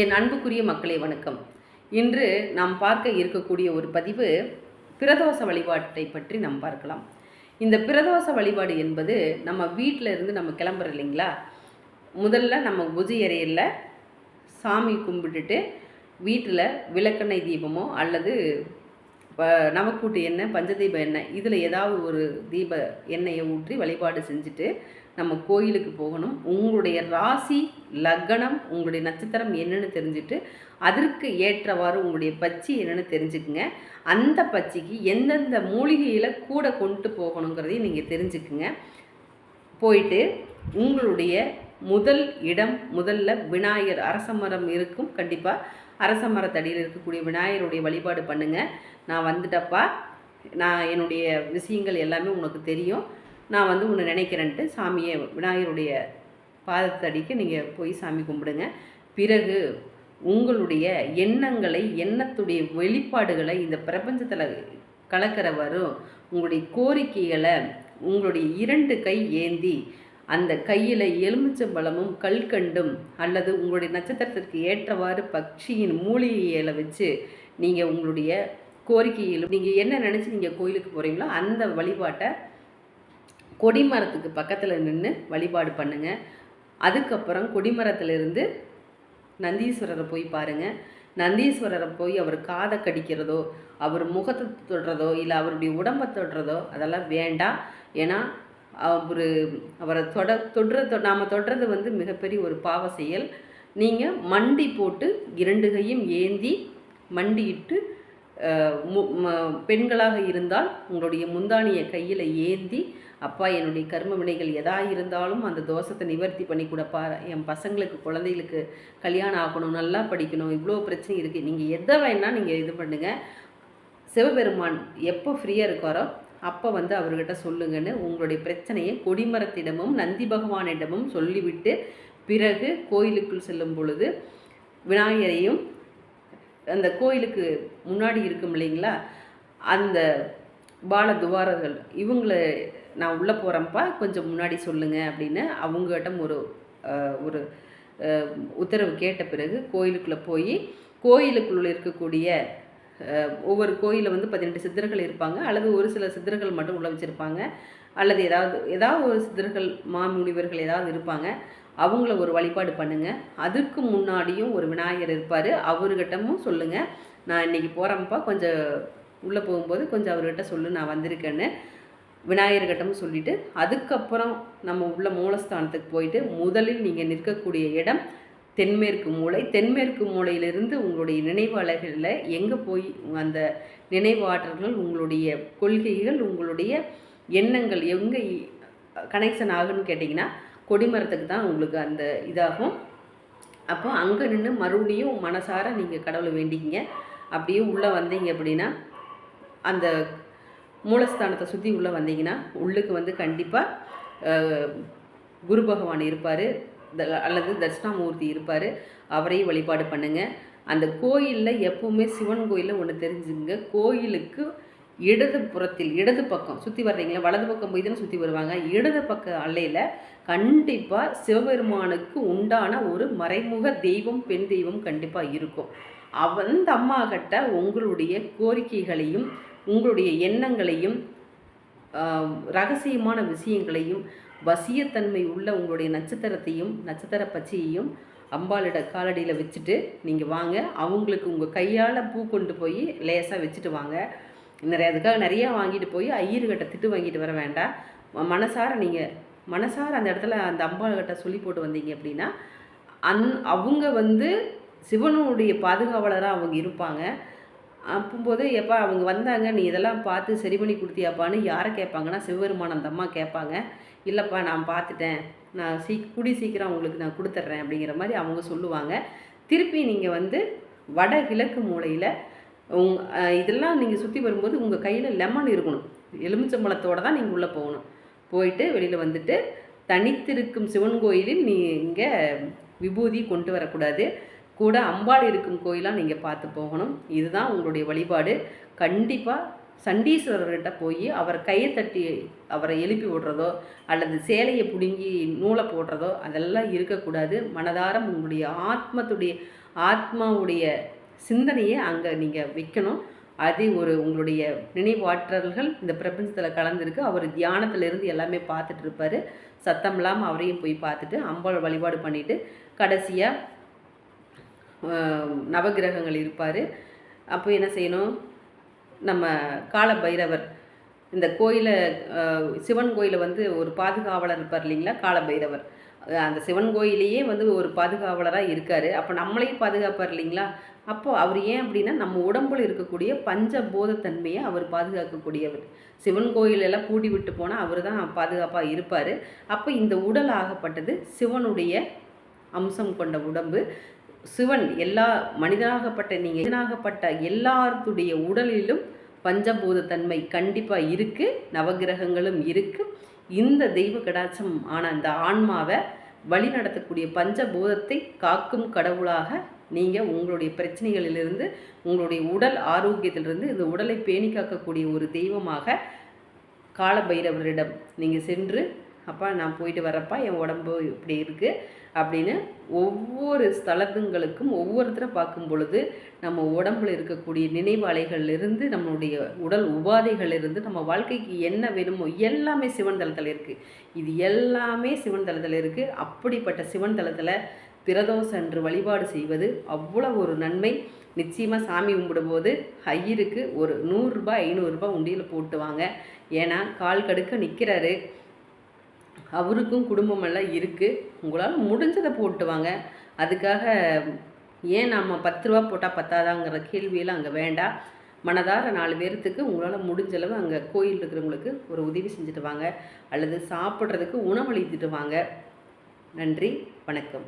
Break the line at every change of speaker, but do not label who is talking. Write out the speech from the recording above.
என் அன்புக்குரிய மக்களை வணக்கம். இன்று நாம் பார்க்க இருக்கக்கூடிய ஒரு பதிவு பிரதோஷ வழிபாட்டை பற்றி நாம் பார்க்கலாம். இந்த பிரதோஷ வழிபாடு என்பது நம்ம வீட்டில் இருந்து நம்ம கிளம்புறோம் இல்லைங்களா? முதல்ல நம்ம பூஜை அறையில் சாமி கும்பிட்டுட்டு வீட்டில் விளக்கெண்ணெய் தீபமோ அல்லது நமக்கூட்டு நவக்கூட்டு எண்ணெய் பஞ்சதீப எண்ணெய் இதில் ஏதாவது ஒரு தீப எண்ணெயை ஊற்றி வழிபாடு செஞ்சுட்டு நம்ம கோயிலுக்கு போகணும். உங்களுடைய ராசி லக்னம் உங்களுடைய நட்சத்திரம் என்னன்னு தெரிஞ்சுட்டு அதற்கு ஏற்றவாறு உங்களுடைய பச்சி என்னென்னு தெரிஞ்சுக்குங்க. அந்த பச்சிக்கு எந்தெந்த மூலிகையில் கூட கொண்டு போகணுங்கிறதையும் நீங்கள் தெரிஞ்சுக்குங்க. போயிட்டு உங்களுடைய முதல் இடம் முதல்ல விநாயகர் அரச மரம் இருக்கும். கண்டிப்பாக அரச மரத்தடியில் இருக்கக்கூடிய விநாயகருடைய வழிபாடு பண்ணுங்கள் நான் வந்துட்டப்பா நான் என்னுடைய விஷயங்கள் எல்லாமே உனக்கு தெரியும். நான் வந்து உன்னை நினைக்கிறேன்ட்டு சாமியை விநாயகருடைய பாதத்தடிக்கு நீங்கள் போய் சாமி கும்பிடுங்க. பிறகு உங்களுடைய எண்ணங்களை எண்ணத்துடைய வெளிப்பாடுகளை இந்த பிரபஞ்சத்தில் கலக்கிற வரும். உங்களுடைய கோரிக்கைகளை உங்களுடைய இரண்டு கை ஏந்தி அந்த கையில் எலுமிச்சம்பழமும் கல்கண்டும் அல்லது உங்களுடைய நட்சத்திரத்திற்கு ஏற்றவாறு பட்சியின் மூலிகைகளை வச்சு நீங்கள் உங்களுடைய கோரிக்கையில் நீங்கள் என்ன நினச்சி நீங்கள் கோயிலுக்கு போகிறீங்களோ அந்த வழிபாட்டை கொடிமரத்துக்கு பக்கத்தில் நின்று வழிபாடு பண்ணுங்கள் அதுக்கப்புறம் கொடிமரத்திலிருந்து நந்தீஸ்வரரை போய் பாருங்கள் நந்தீஸ்வரரை போய் அவர் காதை கடிக்கிறதோ அவர் முகத்தை தொடுறதோ இல்லை அவருடைய உடம்பை தொடுறதோ அதெல்லாம் வேண்டாம். ஏன்னா அவர் அவரை தொட தொடுற நாம் தொடுறது வந்து மிகப்பெரிய ஒரு பாவ செயல். நீங்கள் மண்டி போட்டு இரண்டு கையும் ஏந்தி மண்டியிட்டு பெண்களாக இருந்தால் உங்களுடைய முந்தானியை கையில் ஏந்தி அப்பா என்னுடைய கர்ம வினைகள் எதா இருந்தாலும் அந்த தோஷத்தை நிவர்த்தி பண்ணி கொடுப்பா. என் பசங்களுக்கு குழந்தைகளுக்கு கல்யாணம் ஆகணும் நல்லா படிக்கணும் இவ்வளோ பிரச்சனை இருக்குது நீங்கள் எதை வேணால் நீங்கள் இது பண்ணுங்கள் சிவபெருமான் எப்போ ஃப்ரீயாக இருக்காரோ அப்போ வந்து அவர்கிட்ட சொல்லுங்கன்னு உங்களுடைய பிரச்சனையை கொடிமரத்திடமும் நந்தி பகவானிடமும் சொல்லிவிட்டு பிறகு கோயிலுக்குள் செல்லும் பொழுது விநாயகரையும் அந்த கோயிலுக்கு முன்னாடி இருக்கும் இல்லைங்களா அந்த பால துவாரர்கள் இவங்களை நான் உள்ளே போகிறேன்ப்பா கொஞ்சம் முன்னாடி சொல்லுங்கள் அப்படின்னு அவங்ககிட்ட ஒரு ஒரு உத்தரவு கேட்ட பிறகு கோயிலுக்குள்ளே போய் கோயிலுக்குள்ளே இருக்கக்கூடிய ஒவ்வொரு கோயிலில் வந்து பதினெட்டு சித்தர்கள் இருப்பாங்க. அல்லது ஒரு சில சித்தர்கள் மட்டும் உள்ள வச்சுருப்பாங்க. அல்லது ஏதாவது ஏதாவது ஒரு சித்தர்கள் மாமுனிவர்கள் ஏதாவது இருப்பாங்க. அவங்கள ஒரு வழிபாடு பண்ணுங்கள் அதுக்கு முன்னாடியும் ஒரு விநாயகர் இருப்பார். அவர்கிட்டமும் சொல்லுங்கள் நான் இன்றைக்கி போகிறேன்ப்பா கொஞ்சம் உள்ளே போகும்போது கொஞ்சம் அவர்கிட்ட சொல்லு நான் வந்திருக்கேன்னு. விநாயகர்கிட்டம் சொல்லிவிட்டு அதுக்கப்புறம் நம்ம உள்ள மூலஸ்தானத்துக்கு போயிட்டு முதலில் நீங்கள் நிற்கக்கூடிய இடம் தென்மேற்கு மூளை. தென்மேற்கு மூளையிலிருந்து உங்களுடைய நினைவாளர்களில் எங்கே போய் அந்த நினைவாற்றல்கள் உங்களுடைய கொள்கைகள் உங்களுடைய எண்ணங்கள் எங்கே கனெக்ஷன் ஆகுன்னு கேட்டிங்கன்னா கொடிமரத்துக்கு தான் உங்களுக்கு அந்த இதாகும். அப்போ அங்கே நின்று மறுபடியும் மனசார நீங்கள் கடவுளை வேண்டிக்கிங்க. அப்படியே உள்ளே வந்தீங்க அப்படின்னா அந்த மூலஸ்தானத்தை சுற்றி உள்ளே வந்தீங்கன்னா உள்ளுக்கு வந்து கண்டிப்பாக குரு பகவான் இருப்பார். அல்லது தட்சிணாமூர்த்தி இருப்பார். அவரையும் வழிபாடு பண்ணுங்கள் அந்த கோயிலில் எப்போவுமே சிவன் கோயிலில் ஒன்று தெரிஞ்சுங்க கோயிலுக்கு இடது புறத்தில் இடது பக்கம் சுற்றி வர்றீங்களா? வலது பக்கம் போய் தானே சுற்றி வருவாங்க. இடது பக்க அல்லையில் கண்டிப்பாக சிவபெருமானுக்கு உண்டான ஒரு மறைமுக தெய்வம் பெண் தெய்வம் கண்டிப்பாக இருக்கும். அந்த அம்மா கிட்ட உங்களுடைய கோரிக்கைகளையும் உங்களுடைய எண்ணங்களையும் ரகசியமான விஷயங்களையும் வசியத்தன்மை உள்ள உங்களுடைய நட்சத்திரத்தையும் நட்சத்திர பச்சையையும் அம்பாளிட காலடியில் வச்சுட்டு நீங்கள் வாங்க. அவங்களுக்கு உங்கள் கையால் பூ கொண்டு போய் லேசாக வச்சுட்டு வாங்க. நிறைய அதுக்காக நிறையா வாங்கிட்டு போய் ஐயர்கிட்ட திட்டு வாங்கிட்டு வர வேண்டாம். மனசார நீங்கள் மனசார அந்த இடத்துல அந்த அம்பாள்கிட்ட சொல்லி போட்டு வந்தீங்க அப்படின்னா அந் அவங்க வந்து சிவனுடைய பாதுகாவலராக அவங்க இருப்பாங்க. அப்பும்போது எப்பா அவங்க வந்தாங்க நீ இதெல்லாம் பார்த்து சரி பண்ணி கொடுத்தியாப்பான்னு யாரை கேட்பாங்கன்னா சிவபெருமான அந்த அம்மா கேட்பாங்க. இல்லைப்பா நான் பார்த்துட்டேன். நான் சீ குடி சீக்கிரம் உங்களுக்கு நான் கொடுத்துட்றேன் அப்படிங்கிற மாதிரி அவங்க சொல்லுவாங்க. திருப்பி நீங்கள் வந்து வட கிழக்கு மூலையில் உங் இதெல்லாம் நீங்கள் சுற்றி வரும்போது உங்கள் கையில் லெமன் இருக்கணும். எலுமிச்சம்பழத்தோடு தான் நீங்கள் உள்ளே போகணும். போயிட்டு வெளியில் வந்துட்டு தனித்திருக்கும் சிவன் கோயிலில் நீங்கள் விபூதி கொண்டு வரக்கூடாது. கூட அம்பாள் இருக்கும் கோயிலாக நீங்கள் பார்த்து போகணும். இதுதான் உங்களுடைய வழிபாடு. கண்டிப்பாக சண்டீஸ்வரர்கிட்ட போய் அவர் கையை தட்டி அவரை எழுப்பி விடுறதோ அல்லது சேலையை பிடுங்கி நூலை போடுறதோ அதெல்லாம் இருக்கக்கூடாது. மனதாரம் உங்களுடைய ஆத்மத்துடைய ஆத்மாவுடைய சிந்தனையை அங்கே நீங்கள் வைக்கணும். அது ஒரு உங்களுடைய நினைவாற்றல்கள் இந்த பிரபஞ்சத்தில் கலந்துருக்கு. அவர் தியானத்திலிருந்து எல்லாமே பார்த்துட்டு இருப்பார். சத்தம் இல்லாமல் அவரையும் போய் பார்த்துட்டு அம்பாள் வழிபாடு பண்ணிவிட்டு கடைசியாக நவகிரகங்கள் இருப்பார். அப்போ என்ன செய்யணும்? நம்ம கால பைரவர் இந்த கோயிலை சிவன் கோயிலில் வந்து ஒரு பாதுகாவலர் இருப்பார் இல்லைங்களா? கால பைரவர் அந்த சிவன் கோயிலையே வந்து ஒரு பாதுகாவலராக இருக்கார். அப்போ நம்மளையும் பாதுகாப்பார் இல்லைங்களா? அப்போது அவர் ஏன் அப்படின்னா நம்ம உடம்புல இருக்கக்கூடிய பஞ்சபோதத்தன்மையை அவர் பாதுகாக்கக்கூடியவர். சிவன் கோயிலெல்லாம் கூட்டி விட்டு போனால் அவர் தான் பாதுகாப்பாக இருப்பார். அப்போ இந்த உடல் ஆகப்பட்டது சிவனுடைய அம்சம் கொண்ட உடம்பு. சிவன் எல்லா மனிதனாகப்பட்ட நீங்கள் மனிதனாகப்பட்ட எல்லாருடைய உடலிலும் பஞ்சபூதத்தன்மை கண்டிப்பாக இருக்குது நவகிரகங்களும் இருக்குது இந்த தெய்வ கடாட்சம் ஆன அந்த ஆன்மாவை வழி நடத்தக்கூடிய பஞ்சபூதத்தை காக்கும் கடவுளாக நீங்கள் உங்களுடைய பிரச்சனைகளிலிருந்து உங்களுடைய உடல் ஆரோக்கியத்திலிருந்து இந்த உடலை பேணி காக்கக்கூடிய ஒரு தெய்வமாக காலபைரவரிடம் நீங்கள் சென்று அப்பா நான் போயிட்டு வரப்பா என் உடம்பு இப்படி இருக்குது அப்படின்னு ஒவ்வொரு ஸ்தலத்துங்களுக்கும் ஒவ்வொருத்தரை பார்க்கும் பொழுது நம்ம உடம்புல இருக்கக்கூடிய நினைவாலைகள்லேருந்து நம்மளுடைய உடல் உபாதைகள்லேருந்து நம்ம வாழ்க்கைக்கு என்ன வேணுமோ எல்லாமே சிவன் தளத்தில் இருக்குது இது எல்லாமே சிவன் தளத்தில் இருக்குது அப்படிப்பட்ட சிவன் தளத்தில் பிரதோஷம் என்று வழிபாடு செய்வது அவ்வளோ ஒரு நன்மை. நிச்சயமாக சாமி கும்பிடும்போது ஐயருக்கு ஒரு நூறுரூபா ஐநூறுரூபா உண்டியில் போட்டுவாங்க ஏன்னா கால் கடுக்க நிற்கிறாரு அவருக்கும் குடும்பமெல்லாம் இருக்குது உங்களால் முடிஞ்சதை போட்டு வாங்க. அதுக்காக ஏன் நாம் பத்து ரூபா போட்டால் பத்தாதாங்கிற கேள்வியெல்லாம் அங்கே வேண்டாம் மனதார நாலு பேர்த்துக்கு உங்களால் முடிஞ்ச அளவு அங்கே கோயில் இருக்கிறவங்களுக்கு ஒரு உதவி செஞ்சுட்டு வாங்க. அல்லது சாப்பிட்றதுக்கு உணவளித்துட்டு வாங்க. நன்றி வணக்கம்.